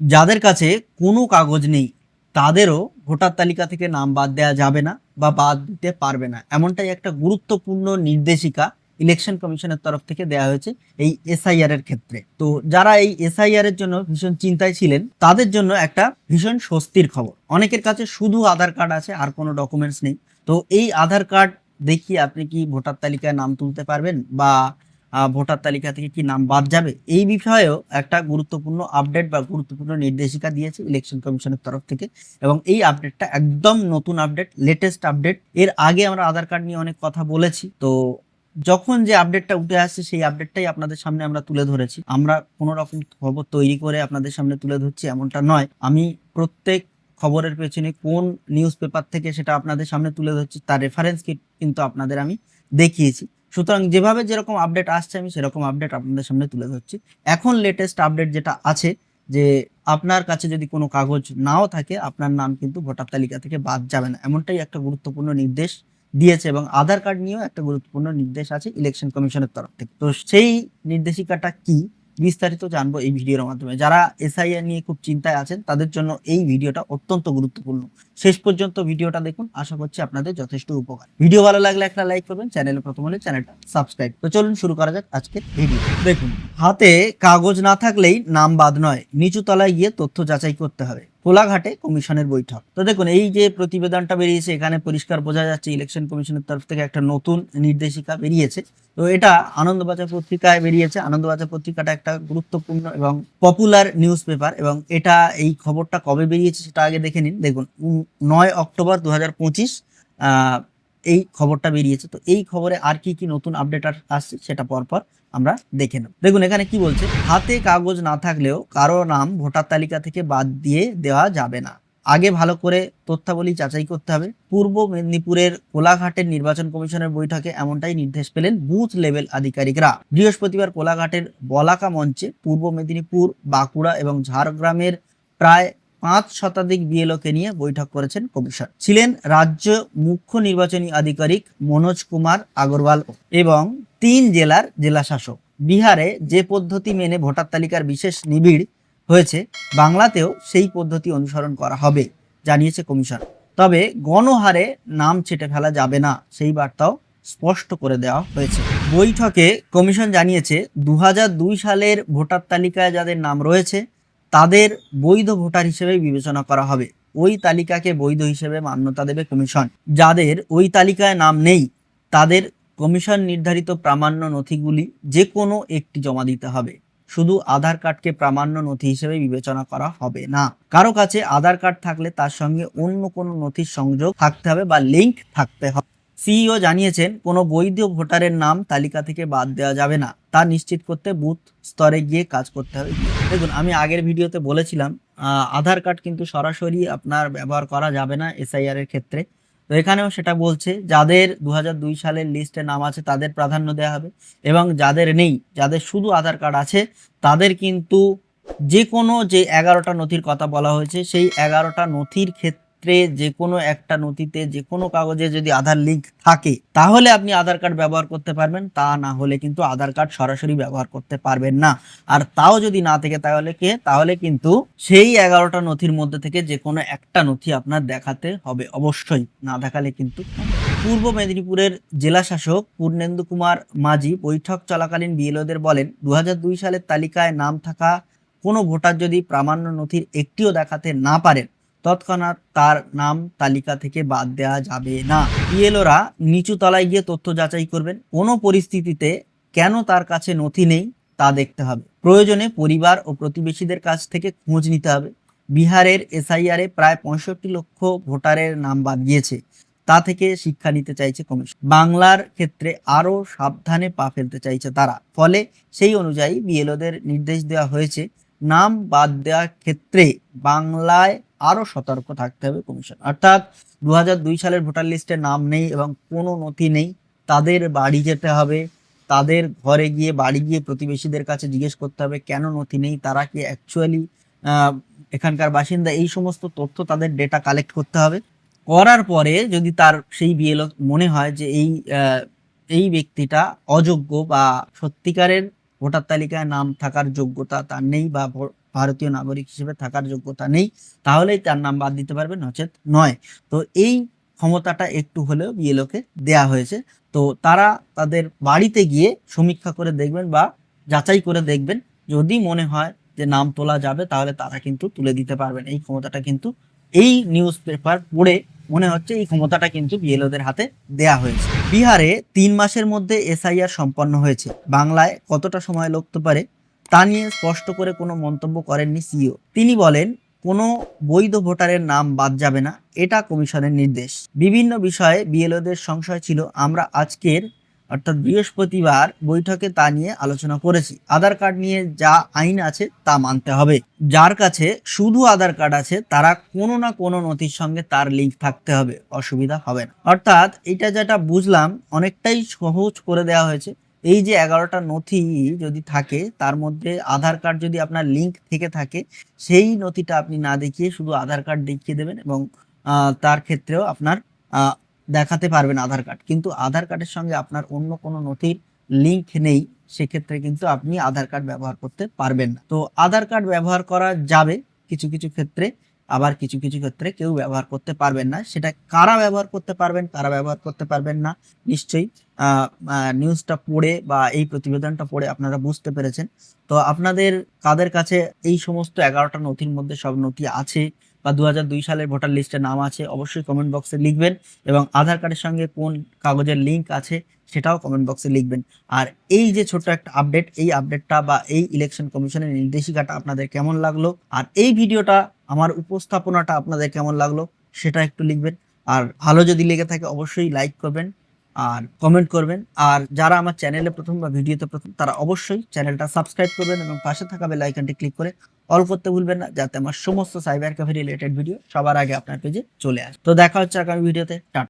যাদের কাছে কোনো কাগজ নেই, তাদেরও ভোটার তালিকা থেকে নাম বাদ দেওয়া যাবে না বা বাদ দিতে পারবে না। এমনটাই একটা গুরুত্বপূর্ণ নির্দেশিকা ইলেকশন কমিশনের তরফ থেকে দেওয়া হয়েছে এই এসআইআর এর ক্ষেত্রে। তো যারা এই এসআইআর এর জন্য ভীষণ চিন্তায় ছিলেন, তাদের জন্য একটা ভীষণ স্বস্তির খবর। অনেকের কাছে শুধু আধার কার্ড আছে, আর কোনো ডকুমেন্টস নেই। তো এই আধার কার্ড দেখিয়ে আপনি কি ভোটার তালিকায় নাম তুলতে পারবেন বা ভোটার তালিকা থেকে কি নাম বাদ যাবে? এই বিষয়েও একটা গুরুত্বপূর্ণ আপডেট বা গুরুত্বপূর্ণ নির্দেশিকা দিয়েছে ইলেকশন কমিশনের তরফ থেকে এবং এই আপডেটটা একদম নতুন আপডেট লেটেস্ট আপডেট এর আগে আমরা আধার কার্ড নিয়ে অনেক কথা বলেছি। তো যখন যে আপডেটটা উঠে আসছে, সেই আপডেটটাই আপনাদের সামনে আমরা তুলে ধরেছি। আমরা কোনো রকম খবর তৈরি করে আপনাদের সামনে তুলে ধরছি এমনটা নয়। আমি প্রত্যেক খবরের পেছনে কোন নিউজ পেপার থেকে সেটা আপনাদের সামনে তুলে ধরছি, তার রেফারেন্স কিন্তু আপনাদের আমি দেখিয়েছি। সুতরাং যেভাবে যেরকম আপডেট আসছে, আমি সেরকম আপডেট আপনাদের সামনে তুলে ধরছি। এখন লেটেস্ট আপডেট যেটা আছে, যে আপনার কাছে যদি কোনো কাগজ নাও থাকে, আপনার নাম কিন্তু ভোটার তালিকা থেকে বাদ যাবে না। এমনটাই একটা গুরুত্বপূর্ণ নির্দেশ দিয়েছে এবং আধার কার্ড নিয়েও একটা গুরুত্বপূর্ণ নির্দেশ আছে ইলেকশন কমিশনের তরফ থেকে। তো সেই নির্দেশিকাটা কি? বিস্তারিত জানব এই ভিডিওর মাধ্যমে। যারা এসআইআর নিয়ে খুব চিন্তায় আছেন, তাদের জন্য এই ভিডিওটা অত্যন্ত গুরুত্বপূর্ণ। শেষ পর্যন্ত ভিডিওটা দেখুন, আশা করছি আপনাদের যথেষ্ট উপকার। ভিডিও ভালো লাগলে একটা লাইক করবেন, চ্যানেলে প্রথম হলে চ্যানেলটা সাবস্ক্রাইব। তো চলুন শুরু করা যাক আজকের ভিডিও। দেখুন, হাতে কাগজ না থাকলেই নাম বাদ নয়, নিচু তলায় গিয়ে তথ্য যাচাই করতে হবে। কোলাঘাটে কমিশনের বৈঠক। তো দেখুন, এই যে প্রতিবেদনটা বেরিয়েছে, এখানে পরিষ্কার বোঝা যাচ্ছে ইলেকশন কমিশনের তরফ থেকে একটা নতুন নির্দেশিকা বেরিয়েছে। তো এটা আনন্দবাজার পত্রিকায় বেরিয়েছে। আনন্দবাজার পত্রিকাটা একটা গুরুত্বপূর্ণ এবং পপুলার নিউজ পেপার এবং এটা এই খবরটা কবে বেরিয়েছে সেটা আগে দেখে নিন। দেখুন নয় অক্টোবর দু হাজার পঁচিশ এই খবরটা বেরিয়েছে। তো এই খবরে আর কি কি নতুন আপডেট আসছে সেটা পরপর আমরা দেখে নেব। দেখুন, এখানে কি বলছে? হাতে কাগজ না থাকলেও কারও নাম ভোটার তালিকা থেকে বাদ দিয়ে দেওয়া যাবে না। আগে ভালো করে তথ্যাবলী যাচাই করতে হবে। পূর্ব মেদিনীপুরের কোলাঘাটের নির্বাচন কমিশনের বৈঠকে এমনটাই নির্দেশ পেলেন বুথ লেভেল আধিকারিকরা। বৃহস্পতিবার কোলাঘাটের বলাকা মঞ্চে পূর্ব মেদিনীপুর, বাঁকুড়া এবং ঝাড়গ্রামের প্রায় পাঁচ শতাধিক বিএলওকে নিয়ে বৈঠক করেছেন কমিশন। ছিলেন রাজ্য মুখ্য নির্বাচনী আধিকারিক মনোজ কুমার আগরওয়াল এবং তিন জেলার জেলা শাসক। বিহারে যে পদ্ধতি মেনে ভোটার তালিকার বিশেষ নিবিড় হয়েছে, বাংলাতেও সেই পদ্ধতি অনুসরণ করা হবে, জানিয়েছে কমিশন। তবে গণহারে নাম ছেটে ফেলা যাবে না, সেই বার্তাও স্পষ্ট করে দেওয়া হয়েছে। বৈঠকে কমিশন জানিয়েছে দু হাজার দুই সালের ভোটার তালিকায় যাদের নাম রয়েছে তাদের বৈধ ভোটার হিসেবে বিবেচনা করা হবে। ওই তালিকাকে বৈধ হিসেবে মান্যতা দেবে কমিশন। যাদের ওই তালিকায় নাম নেই, তাদের কমিশন নির্ধারিত প্রামাণ্য নথিগুলি যে কোনো একটি জমা দিতে হবে। শুধু আধার কার্ডকে প্রামাণ্য নথি হিসেবে বিবেচনা করা হবে না। কারও কাছে আধার কার্ড থাকলে তার সঙ্গে অন্য কোনো নথির সংযোগ থাকতে হবে বা লিংক থাকতে হবে সিইও জানিয়েছেন, কোনো বৈধ ভোটারের নাম তালিকা থেকে বাদ দেওয়া যাবে না। তা নিশ্চিত করতে বুথ স্তরে গিয়ে কাজ করতে হবে। দেখুন, আমি আগের ভিডিওতে বলেছিলাম আধার কার্ড কিন্তু সরাসরি আপনার ব্যবহার করা যাবে না এসআইআর এর ক্ষেত্রে। তো এখানেও সেটা বলছে, যাদের দু হাজার দুই সালের লিস্টে নাম আছে তাদের প্রাধান্য দেওয়া হবে এবং যাদের নেই, যাদের শুধু আধার কার্ড আছে, তাদের কিন্তু যে কোনো যে এগারোটা নথির কথা বলা হয়েছে, সেই এগারোটা নথির ক্ষেত্রে যে কোনো একটা নথিতে যে কোনো কাগজে যদি আধার লিঙ্ক থাকে, তাহলে আপনি আধার কার্ড ব্যবহার করতে পারবেন। তা না হলে কিন্তু আধার কার্ড সরাসরি ব্যবহার করতে পারবেন না। আর তাও যদি না থাকে তাহলে কে? তাহলে কিন্তু সেই এগারোটা নথির মধ্যে থেকে যে কোনো একটা নথি আপনার দেখাতে হবে অবশ্যই। না দেখালে কিন্তু পূর্ব মেদিনীপুরের জেলা শাসক পূর্ণেন্দু কুমার মাঝি বৈঠক চলাকালীন বিএলওদের বলেন দু হাজার দুই সালের তালিকায় নাম থাকা কোনো ভোটার যদি প্রামাণ্য নথির একটিও দেখাতে না পারেন তৎক্ষণাৎ তার নাম তালিকা থেকে বাদ দেওয়া যাবে না। বিএলওরা নিচু তলায় গিয়ে তথ্য যাচাই করবেন। কোনো পরিস্থিতিতে কেন তার কাছে নথি নেই তা দেখতে হবে। প্রয়োজনে পরিবার ও প্রতিবেশীদের কাছ থেকে খোঁজ নিতে হবে। বিহারের এসআইআরে প্রায় পঁয়ষট্টি লক্ষ ভোটারের নাম বাদ গিয়েছে। তা থেকে শিক্ষা নিতে চাইছে কমিশন। বাংলার ক্ষেত্রে আরও সাবধানে পা ফেলতে চাইছে তারা। ফলে সেই অনুযায়ী বিএলওদের নির্দেশ দেওয়া হয়েছে। নাম বাদ দেওয়ার ক্ষেত্রে বাংলায় আরও সতর্ক থাকতে হবে কমিশন। অর্থাৎ দু হাজার দুই সালের ভোটার লিস্টে নাম নেই এবং কোনো নথি নেই, তাদের বাড়ি যেতে হবে, তাদের ঘরে গিয়ে বাড়ি গিয়ে প্রতিবেশীদের কাছে জিজ্ঞেস করতে হবে কেন নথি নেই, তারা কি অ্যাকচুয়ালি এখানকার বাসিন্দা, এই সমস্ত তথ্য তাদের ডেটা কালেক্ট করতে হবে। করার পরে যদি তার সেই বিএলও মনে হয় যে এই এই ব্যক্তিটা অযোগ্য বা সত্যিকারের ভোটার তালিকায় নাম থাকার যোগ্যতা তার নেই বা ভারতীয় নাগরিক হিসেবে থাকার যোগ্যতা নেই, তাহলেই তার নাম বাদ দিতে পারবে নচেত নয়। তো এই ক্ষমতাটা একটু হলেও বিএলওকে দেয়া হয়েছে। তো তারা তাদের বাড়িতে গিয়ে সমীক্ষা করে দেখবেন বা যাচাই করে দেখবেন। যদি মনে হয় যে নাম তোলা যাবে, তাহলে তারা কিন্তু তুলে দিতে পারবেন। এই ক্ষমতাটা কিন্তু এই নিউজ পেপার পড়ে মনে হচ্ছে এই ক্ষমতাটা কিন্তু বিএলওদের হাতে দেয়া হয়েছে। বিহারে তিন মাসের মধ্যে এসআইআর সম্পন্ন হয়েছে। বাংলায় কতটা সময় লাগতে পারে? তা নিয়ে স্পষ্ট করে কোনো মন্তব্য করেননি সিইও। তিনি বলেন, কোনো বৈধ ভোটারের নাম বাদ যাবে না, এটা কমিশনের নির্দেশ। বিভিন্ন বিষয়ে বিএলওদের সংশয় ছিল। আমরা আজকের, অর্থাৎ বৃহস্পতিবার বৈঠকে তা নিয়ে আলোচনা করেছি। আধার কার্ড নিয়ে যা আইন আছে তা মানতে হবে। যার কাছে শুধু আধার কার্ড আছে, তারা কোনো না কোনো নথির সঙ্গে তার লিঙ্ক থাকতে হবে। অসুবিধা হবে না। অর্থাৎ এটা যেটা বুঝলাম, অনেকটাই সহজ করে দেওয়া হয়েছে। এই যে এগারোটা নথি যদি থাকে, তার মধ্যে আধার কার্ড যদি আপনার লিঙ্ক থেকে থাকে, সেই নথিটা আপনি না দেখিয়ে শুধু আধার কার্ড দেখিয়ে দেবেন এবং তার ক্ষেত্রেও আপনার দেখাতে পারবেন আধার কার্ড। কিন্তু আধার কার্ডের সঙ্গে আপনার অন্য কোনো নথির লিঙ্ক নেই, সেক্ষেত্রে কিন্তু আপনি আধার কার্ড ব্যবহার করতে পারবেন না। তো আধার কার্ড ব্যবহার করা যাবে কিছু কিছু ক্ষেত্রে। আবার কিছু কিছু ক্ষেত্রে কেউ ব্যবহার করতে পারবেন না। সেটা কারা ব্যবহার করতে পারবেন, কারা ব্যবহার করতে পারবেন না, নিশ্চয়ই নিউজটা পড়ে বা এই প্রতিবেদনটা পড়ে আপনারা বুঝতে পেরেছেন। তো আপনাদের, কাদের কাছে এই সমস্ত এগারোটা নথির মধ্যে সব নথি আছে? বা দু সালের ভোটার লিস্টে নাম আছে, অবশ্যই কমেন্ট বক্সে লিখবেন এবং আধার কার্ডের সঙ্গে কোন কাগজের লিঙ্ক আছে সেটাও কমেন্ট বক্সে লিখবেন। আর এই যে ছোট্ট একটা আপডেট এই আপডেটটা বা এই ইলেকশন কমিশনের নির্দেশিকাটা আপনাদের কেমন লাগল? আর এই ভিডিওটা, আমার উপস্থাপনাটা আপনাদের কেমন লাগল সেটা একটু লিখবেন। আর ভালো যদি লেগে থাকে, অবশ্যই লাইক করবেন। আর কমেন্ট করবেন। আর যারা আমার চ্যানেলে প্রথম বা ভিডিওতে প্রথম, তারা অবশ্যই চ্যানেলটা সাবস্ক্রাইব করবেন এবং পাশে থাকা বেল আইকনটি ক্লিক করে অল করতে ভুলবেন না, যাতে আমার সমস্ত সাইবার ক্যাফে রিলেটেড ভিডিও সবার আগে আপনার পেজে চলে আসে। তো দেখা হচ্ছে আগামী ভিডিওতে টাটা